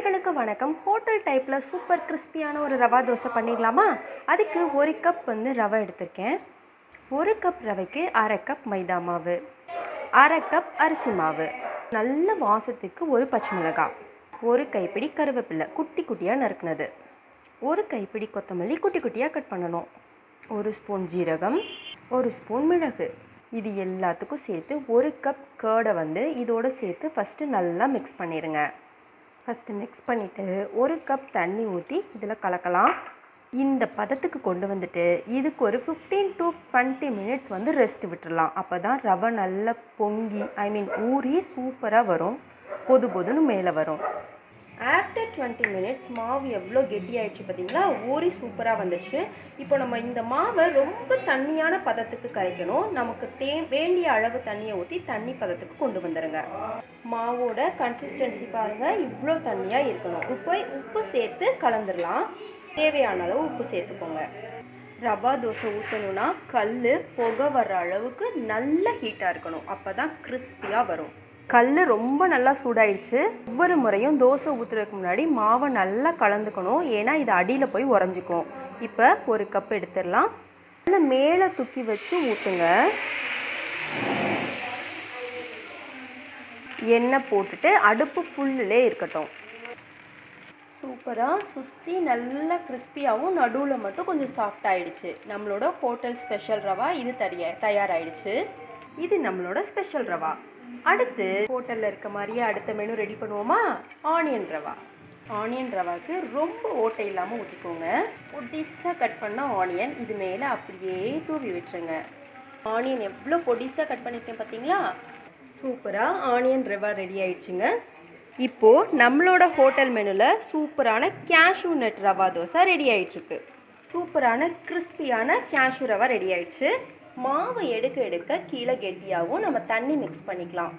குழந்தைகளுக்கு வணக்கம். ஹோட்டல் டைப்பில் சூப்பர் கிறிஸ்பியான ஒரு ரவா தோசை பண்ணிடலாமா? அதுக்கு ஒரு கப் வந்து ரவை எடுத்திருக்கேன். ஒரு கப் ரவைக்கு அரை கப் மைதா மாவு. அரை கப் அரிசி மாவு. நல்ல வாசத்துக்கு ஒரு பச்சை மிளகாய். ஒரு கைப்பிடி கருவேப்பிலை குட்டி குட்டியாக நறுக்குனது. ஒரு கைப்பிடி கொத்தமல்லி குட்டி குட்டியாக கட் பண்ணணும். ஒரு ஸ்பூன் ஜீரகம் ஒரு ஸ்பூன் மிளகு. இது எல்லாத்துக்கும் சேர்த்து ஒரு கப் கேர்டை வந்து இதோடு சேர்த்து ஃபஸ்ட்டு நல்லா மிக்ஸ் பண்ணிடுங்க ஃபஸ்ட்டு மிக்ஸ் பண்ணிவிட்டு ஒரு கப் தண்ணி ஊற்றி இதில் கலக்கலாம். இந்த பதத்துக்கு கொண்டு வந்துட்டு இதுக்கு ஒரு ஃபிஃப்டீன் டு டுவெண்ட்டி மினிட்ஸ் வந்து ரெஸ்ட் விட்டுடலாம் அப்போ தான் ரவை நல்லா பொங்கி ஐ மீன் ஊறி சூப்பராக வரும். பொது பொதுன்னு மேலே வரும். ஆஃப்டர் டுவெண்ட்டி மினிட்ஸ் மாவு எவ்வளோ கெட்டியாயிடுச்சு பார்த்தீங்களா? ஊறி சூப்பராக வந்துச்சு இப்போ நம்ம இந்த மாவை ரொம்ப தண்ணியான பதத்துக்கு கரைக்கணும். நமக்கு தே வேண்டிய அளவு தண்ணியை ஊற்றி தண்ணி பதத்துக்கு கொண்டு வந்துடுங்க மாவோட கன்சிஸ்டன்சி பாருங்கள் இவ்வளோ தண்ணியாக இருக்கணும். உப்பு உப்பு சேர்த்து கலந்துடலாம். தேவையான அளவு உப்பு சேர்த்துக்கோங்க. ரவா தோசை ஊற்றணுன்னா கல் புகை வர்ற அளவுக்கு நல்ல ஹீட்டாக இருக்கணும். அப்போ தான் கிறிஸ்பியாக வரும். கல் ரொம்ப நல்லா சூடாயிடுச்சு. ஒவ்வொரு முறையும் தோசை ஊற்றுறதுக்கு முன்னாடி மாவை நல்லா கலந்துக்கணும். ஏன்னா இது அடியில் போய் உறைஞ்சிக்கும். இப்போ ஒரு கப் எடுத்துடலாம். நல்லா மேலே தூக்கி வச்சு ஊற்றுங்க எண்ணெய் போட்டுட்டு அடுப்பு ஃபுல்லிலே இருக்கட்டும். சூப்பராக சுற்றி நல்லா கிறிஸ்பியாகவும் நடுவில் மட்டும் கொஞ்சம் சாஃப்ட் ஆயிடுச்சு. நம்மளோட ஹோட்டல் ஸ்பெஷல் ரவா இது தரிய தயாராகிடுச்சு இது நம்மளோட ஸ்பெஷல் ரவா. அடுத்து ஹோட்டலில் இருக்க மாதிரியே அடுத்த மெனு ரெடி பண்ணுவோமா? ஆனியன் ரவா. ஆனியன் ரவாக்கு ரொம்ப ஓட்டை இல்லாமல் ஊற்றிக்கோங்க பொடிசாக கட் பண்ண ஆனியன் இது மேலே அப்படியே தூவி விட்டுருங்க. ஆனியன் எவ்வளோ பொடிசாக கட் பண்ணியிருக்கேன் பார்த்தீங்களா சூப்பராக ஆனியன் ரவா ரெடி ஆயிடுச்சுங்க. இப்போது நம்மளோட ஹோட்டல் மெனுவில் சூப்பரான cashew nut rava dosa ready ஆகிட்டுருக்கு சூப்பரான கிறிஸ்பியான கேஷ்யூ ரவா ரெடி ஆயிடுச்சு. மாவு எடுக்க எடுக்க கீழே கெட்டியாகவும் நம்ம தண்ணி மிக்ஸ் பண்ணிக்கலாம்.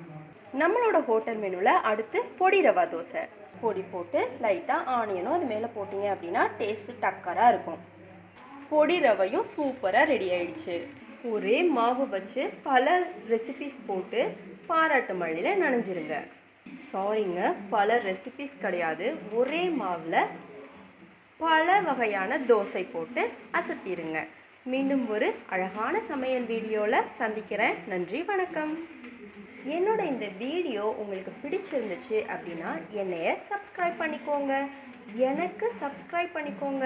நம்மளோட ஹோட்டல் மெனுவில் அடுத்து பொடி ரவா தோசை. பொடி போட்டு லைட்டாக ஆனியனும் அது மேலே போட்டிங்க அப்படின்னா டேஸ்ட்டு டக்கராக இருக்கும். பொடி ரவையும் சூப்பராக ரெடி ஆயிடுச்சு. ஒரே மாவு வச்சு பல ரெசிபிஸ் போட்டு பாராட்டு மழையில் நனைஞ்சிருங்க. சாரிங்க பல ரெசிபிஸ் கிடையாது. ஒரே மாவில் பல வகையான தோசை போட்டு அசத்திடுங்க மீண்டும் ஒரு அழகான சமையல் வீடியோவில் சந்திக்கிறேன். நன்றி வணக்கம். என்னோட இந்த வீடியோ உங்களுக்கு பிடிச்சிருந்துச்சு அப்படின்னா என்னைய சப்ஸ்கிரைப் பண்ணிக்கோங்க. எனக்கு சப்ஸ்கிரைப் பண்ணிக்கோங்க.